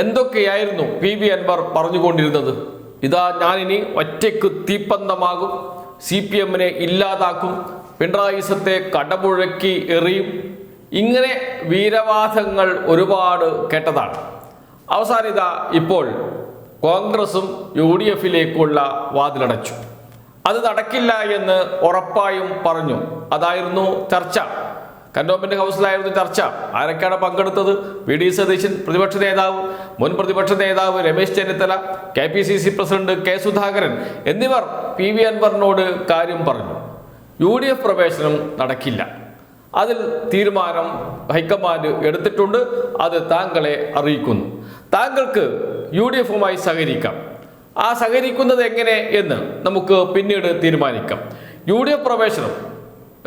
എന്തൊക്കെയായിരുന്നു P V Anwar പറഞ്ഞുകൊണ്ടിരുന്നത്? ഇതാ ഞാനിനി ഒറ്റയ്ക്ക് തീപ്പന്തമാകും സി പി എമ്മിനെ ഇല്ലാതാക്കും പിണറായിസത്തെ കടമുഴക്കി എറിയും. ഇങ്ങനെ വീരവാദങ്ങൾ ഒരുപാട് കേട്ടതാണ്. അവസാനം ഇതാ ഇപ്പോൾ കോൺഗ്രസും യു ഡി എഫിലേക്കുള്ള വാതിലടച്ചു. അത് നടക്കില്ല എന്ന് ഉറപ്പായും പറഞ്ഞു. അതായിരുന്നു ചർച്ച. കന്റോൺമെന്റ് ഹൗസിലായിരുന്നു ചർച്ച. ആരൊക്കെയാണ് പങ്കെടുത്തത്? വി ഡി സതീശൻ പ്രതിപക്ഷ നേതാവ് മുൻ പ്രതിപക്ഷ നേതാവ് Ramesh Chennithala K P C C president K Sudhakaran എന്നിവർ പി വി അൻവറിനോട് കാര്യം പറഞ്ഞു. യു ഡി എഫ് പ്രവേശനം നടക്കില്ല. അതിൽ തീരുമാനം ഹൈക്കമാൻഡ് എടുത്തിട്ടുണ്ട്. അത് താങ്കളെ അറിയിക്കുന്നു. താങ്കൾക്ക് യു ഡി എഫുമായി സഹകരിക്കാം. ആ സഹകരിക്കുന്നത് എങ്ങനെ എന്ന് നമുക്ക് പിന്നീട് തീരുമാനിക്കാം. യു ഡി എഫ് പ്രവേശനം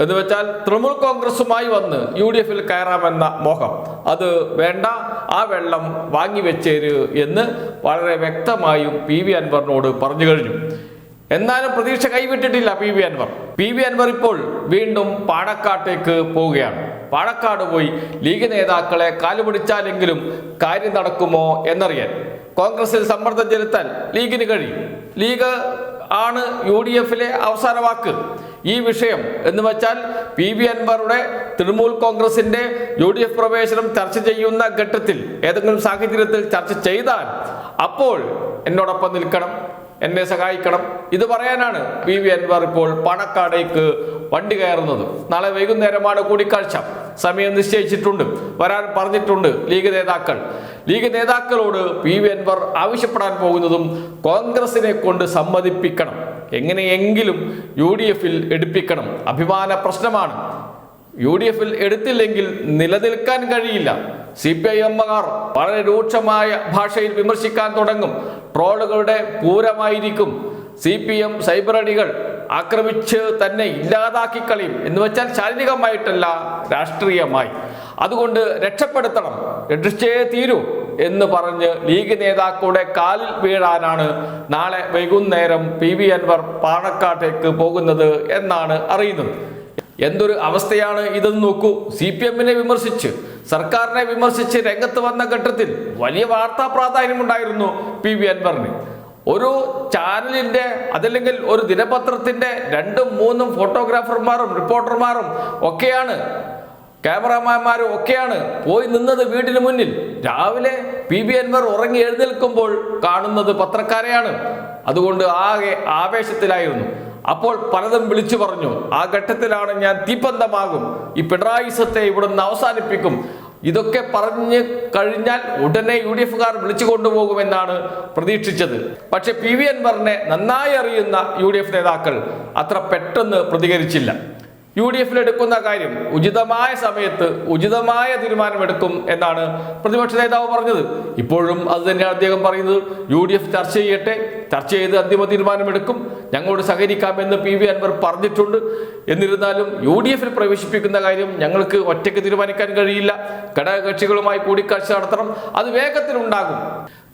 എന്ന് വെച്ചാൽ തൃണമൂൽ കോൺഗ്രസുമായി വന്ന് യു ഡി എഫിൽ കയറാമെന്ന മോഹം. അത് വേണ്ട ആ വെള്ളം വാങ്ങിവെച്ചേര് എന്ന് വളരെ വ്യക്തമായും പി വി അൻവറിനോട് പറഞ്ഞു കഴിഞ്ഞു. എന്നാലും പ്രതീക്ഷ കൈവിട്ടിട്ടില്ല P V Anvar. P V Anvar ഇപ്പോൾ വീണ്ടും പാണക്കാട്ടേക്ക് പോവുകയാണ്. പാണക്കാട് പോയി ലീഗ് നേതാക്കളെ കാലുപിടിച്ചാലെങ്കിലും കാര്യം നടക്കുമോ എന്നറിയാൻ. കോൺഗ്രസിൽ സമ്മർദ്ദം ചെലുത്താൻ ലീഗിന് കഴിയും. ലീഗ് ആണ് യു ഡി എഫിലെ അവസാന വാക്ക്. ഈ വിഷയം എന്ന് വെച്ചാൽ പി വി അൻവറുടെ തൃണമൂൽ കോൺഗ്രസിന്റെ യു ഡി എഫ് പ്രവേശനം ചർച്ച ചെയ്യുന്ന ഘട്ടത്തിൽ ഏതെങ്കിലും സാഹചര്യത്തിൽ ചർച്ച ചെയ്താൽ അപ്പോൾ എന്നോടൊപ്പം നിൽക്കണം എന്നെ സഹായിക്കണം. ഇത് പറയാനാണ് പി വി അൻവർ ഇപ്പോൾ പണക്കാടേക്ക് വണ്ടി കയറുന്നത്. നാളെ വൈകുന്നേരമാണ് കൂടിക്കാഴ്ച. സമയം നിശ്ചയിച്ചിട്ടുണ്ട്. വരാൻ പറഞ്ഞിട്ടുണ്ട് ലീഗ് നേതാക്കൾ. ലീഗ് നേതാക്കളോട് പി വി അൻവർ ആവശ്യപ്പെടാൻ പോകുന്നതും കോൺഗ്രസിനെ കൊണ്ട് സമ്മതിപ്പിക്കണം. എങ്ങനെയെങ്കിലും യു ഡി എഫിൽ എടുപ്പിക്കണം. അഭിമാന പ്രശ്നമാണ്. യു ഡി എഫിൽ എടുത്തില്ലെങ്കിൽ നിലനിൽക്കാൻ കഴിയില്ല. സി പി ഐ എമ്മുകാർ വളരെ രൂക്ഷമായ ഭാഷയിൽ വിമർശിക്കാൻ തുടങ്ങും. ട്രോളുകളുടെ പൂരമായിരിക്കും. സി പി എം സൈബറടികൾ ആക്രമിച്ച് തന്നെ ഇല്ലാതാക്കി കളയും. എന്ന് വെച്ചാൽ ശാരീരികമായിട്ടല്ല രാഷ്ട്രീയമായി. അതുകൊണ്ട് രക്ഷപ്പെടുത്തണം. രക്ഷിച്ചേ തീരൂ എന്ന് പറഞ്ഞ് ലീഗ് നേതാക്കളുടെ കാലിൽ വീഴാനാണ് നാളെ വൈകുന്നേരം പി വി അൻവർ പാണക്കാട്ടേക്ക് പോകുന്നത് എന്നാണ് അറിയുന്നത്. എന്തൊരു അവസ്ഥയാണ് ഇതെന്ന് നോക്കൂ. സി പി എമ്മിനെ വിമർശിച്ച് സർക്കാരിനെ വിമർശിച്ച് രംഗത്ത് വന്ന ഘട്ടത്തിൽ വലിയ വാർത്താ പ്രാധാന്യമുണ്ടായിരുന്നു പി വി അൻവറിന്. ഒരു ചാനലിന്റെ അതല്ലെങ്കിൽ ഒരു ദിനപത്രത്തിന്റെ രണ്ടും മൂന്നും ഫോട്ടോഗ്രാഫർമാരും റിപ്പോർട്ടർമാരും ഒക്കെയാണ് ക്യാമറാമാന്മാരും ഒക്കെയാണ് പോയി നിന്നത് വീടിന് മുന്നിൽ. രാവിലെ പി ബി അൻവർ ഉറങ്ങി എഴുന്നേൽക്കുമ്പോൾ കാണുന്നത് പത്രക്കാരെയാണ്. അതുകൊണ്ട് ആകെ ആവേശത്തിലായിരുന്നു. അപ്പോൾ പലതും വിളിച്ചു പറഞ്ഞു. ആ ഘട്ടത്തിലാണ് ഞാൻ തീപ്പന്തമാകും. ഈ പിണറായിസത്തെ ഇവിടുന്ന് അവസാനിപ്പിക്കും. ഇതൊക്കെ പറഞ്ഞ് കഴിഞ്ഞാൽ ഉടനെ യു ഡി എഫുകാർ വിളിച്ചു കൊണ്ടുപോകുമെന്നാണ് പ്രതീക്ഷിച്ചത്. പക്ഷെ പി വി അൻവറിനെ നന്നായി അറിയുന്ന യു ഡി എഫ് നേതാക്കൾ അത്ര പെട്ടെന്ന് പ്രതികരിച്ചില്ല. യു ഡി എഫിൽ എടുക്കുന്ന കാര്യം ഉചിതമായ സമയത്ത് ഉചിതമായ തീരുമാനമെടുക്കും എന്നാണ് പ്രതിപക്ഷ നേതാവ് പറഞ്ഞത്. ഇപ്പോഴും അത് തന്നെയാണ് അദ്ദേഹം പറയുന്നത്. യു ഡി എഫ് ചർച്ച ചെയ്യട്ടെ ചർച്ച ചെയ്ത് അന്തിമ തീരുമാനമെടുക്കും. ഞങ്ങളോട് സഹകരിക്കാമെന്ന് പി വി അൻവർ പറഞ്ഞിട്ടുണ്ട്. എന്നിരുന്നാലും യു ഡി എഫിൽ പ്രവേശിപ്പിക്കുന്ന കാര്യം ഞങ്ങൾക്ക് ഒറ്റയ്ക്ക് തീരുമാനിക്കാൻ കഴിയില്ല. ഘടകകക്ഷികളുമായി കൂടിക്കാഴ്ച നടത്തണം. അത് വേഗത്തിലുണ്ടാകും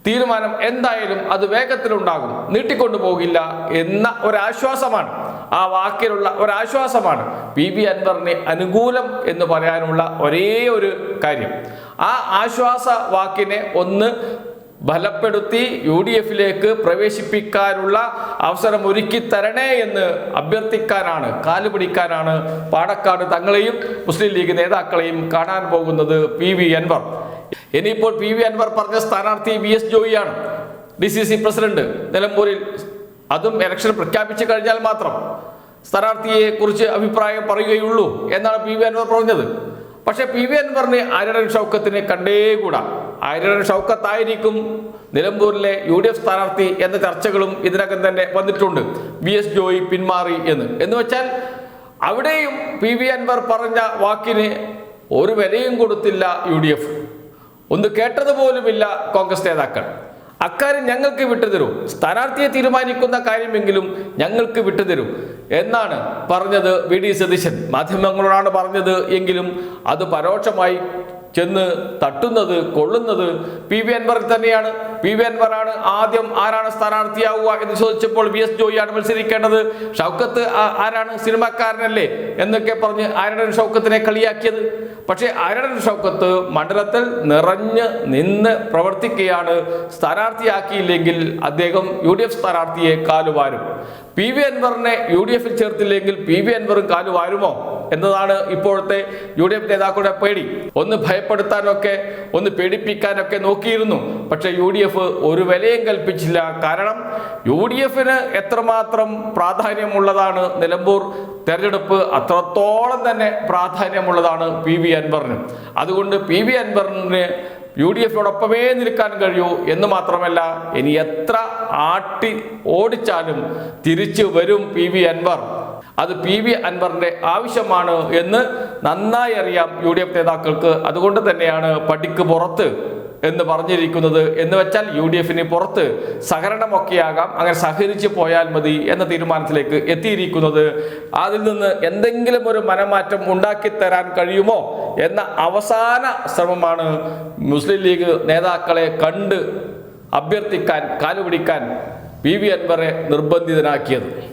തീരുമാനം എന്തായാലും അത് വേഗത്തിലുണ്ടാകും നീട്ടിക്കൊണ്ടു പോകില്ല എന്ന ഒരാശ്വാസമാണ്. ആ വാക്കിലുള്ള ഒരാശ്വാസമാണ്. പി ബി അൻവറിന് അനുകൂലം എന്ന് പറയാനുള്ള ഒരേ ഒരു കാര്യം. ആ ആശ്വാസ വാക്കിനെ ഒന്ന് ബലപ്പെടുത്തി യു ഡി എഫിലേക്ക് പ്രവേശിപ്പിക്കാനുള്ള അവസരം ഒരുക്കി തരണേ എന്ന് അഭ്യർത്ഥിക്കാനാണ് കാലുപിടിക്കാനാണ് പാടക്കാട് തങ്ങളെയും മുസ്ലിം ലീഗ് നേതാക്കളെയും കാണാൻ പോകുന്നത് പി വി അൻവർ. ഇനിയിപ്പോൾ പി വി അൻവർ പറഞ്ഞ സ്ഥാനാർത്ഥി വി എസ് ജോയിയാണ് ഡി സി സി പ്രസിഡന്റ് നിലമ്പൂരിൽ. അതും ഇലക്ഷൻ പ്രഖ്യാപിച്ചു കഴിഞ്ഞാൽ മാത്രം. സ്ഥാനാർത്ഥിയെ കുറിച്ച് അഭിപ്രായം പറയുകയുള്ളൂ എന്നാണ് പി വി അൻവർ പറഞ്ഞത്. പക്ഷേ പി വി അൻവറിന് ആര്യടൻ ഷൗക്കത്തിനെ കണ്ടേകൂടാ ആര്യടൻ ഷൗക്കത്തായിരിക്കും നിലമ്പൂരിലെ യു ഡി എഫ് സ്ഥാനാർത്ഥി എന്ന ചർച്ചകളും ഇതിനകം തന്നെ വന്നിട്ടുണ്ട്. വി എസ് ജോയി പിന്മാറി എന്ന്. എന്ന് വെച്ചാൽ അവിടെയും പി വി അൻവർ പറഞ്ഞ വാക്കിന് ഒരു വിലയും കൊടുത്തില്ല യു ഡി എഫ്. ഒന്ന് കേട്ടതുപോലുമില്ല കോൺഗ്രസ് നേതാക്കൾ. അക്കാര്യം ഞങ്ങൾക്ക് വിട്ടുതരൂ. സ്ഥാനാർത്ഥിയെ തീരുമാനിക്കുന്ന കാര്യമെങ്കിലും ഞങ്ങൾക്ക് വിട്ടുതരൂ. എന്നാണ് പറഞ്ഞത് വി ഡി സതീശൻ. മാധ്യമങ്ങളോടാണ് പറഞ്ഞത് എങ്കിലും അത് പരോക്ഷമായി ചെന്ന് തട്ടുന്നത് കൊള്ളുന്നത് പി വി അൻവറിൽ തന്നെയാണ്. പി വി അൻവറാണ് ആദ്യം ആരാണ് സ്ഥാനാർത്ഥിയാവുക എന്ന് ചോദിച്ചപ്പോൾ വി എസ് ജോയിയാണ് മത്സരിക്കേണ്ടത്. ഷൗക്കത്ത് ആരാണ് സിനിമാക്കാരനല്ലേ എന്നൊക്കെ പറഞ്ഞ് ആരുടെ ഷൗക്കത്തിനെ കളിയാക്കിയത്. പക്ഷേ ആരണൻ ഷൗക്കത്ത് മണ്ഡലത്തിൽ നിറഞ്ഞ് നിന്ന് പ്രവർത്തിക്കുകയാണ്. സ്ഥാനാർത്ഥിയാക്കിയില്ലെങ്കിൽ അദ്ദേഹം യു ഡി എഫ് സ്ഥാനാർത്ഥിയെ കാലുവാരും പി വി അൻവറിനെ യു ഡി എഫിൽ ചേർത്തില്ലെങ്കിൽ പി വി അൻവറും കാലു വാരുമോ എന്നതാണ് ഇപ്പോഴത്തെ യു ഡി എഫ് നേതാക്കളുടെ പേടി. ഒന്ന് ഭയപ്പെടുത്താനൊക്കെ ഒന്ന് പേടിപ്പിക്കാനൊക്കെ നോക്കിയിരുന്നു. പക്ഷെ യു ഡി എഫ് ഒരു വിലയും കൽപ്പിച്ചില്ല. കാരണം യു ഡി എഫിന് എത്രമാത്രം പ്രാധാന്യമുള്ളതാണ് നിലമ്പൂർ തെരഞ്ഞെടുപ്പ് അത്രത്തോളം തന്നെ പ്രാധാന്യമുള്ളതാണ് പി വി അൻവറിന്. അതുകൊണ്ട് പി വി അൻവറിന് യു ഡി എഫിനോടൊപ്പമേ നിൽക്കാൻ കഴിയൂ എന്ന് മാത്രമല്ല ഇനി എത്ര ആട്ടി ഓടിച്ചാലും തിരിച്ചു വരും പി വി അൻവർ. അത് പി വി അൻവറിന്റെ ആവശ്യമാണ് എന്ന് നന്നായി അറിയാം യു ഡി എഫ് നേതാക്കൾക്ക്. അതുകൊണ്ട് തന്നെയാണ് പടിക്ക് പുറത്ത് എന്ന് പറഞ്ഞിരിക്കുന്നത് എന്ന് വെച്ചാൽ യു ഡി എഫിന് പുറത്ത് സഹകരണമൊക്കെയാകാം. അങ്ങനെ സഹകരിച്ച് പോയാൽ മതി എന്ന തീരുമാനത്തിലേക്ക് എത്തിയിരിക്കുന്നത്. അതിൽ നിന്ന് എന്തെങ്കിലും ഒരു മനമാറ്റം ഉണ്ടാക്കി തരാൻ കഴിയുമോ എന്ന അവസാന ശ്രമമാണ് മുസ്ലിം ലീഗ് നേതാക്കളെ കണ്ട് അഭ്യർത്ഥിക്കാൻ കാലുപിടിക്കാൻ പി വി അൻവറെ നിർബന്ധിതനാക്കിയത്.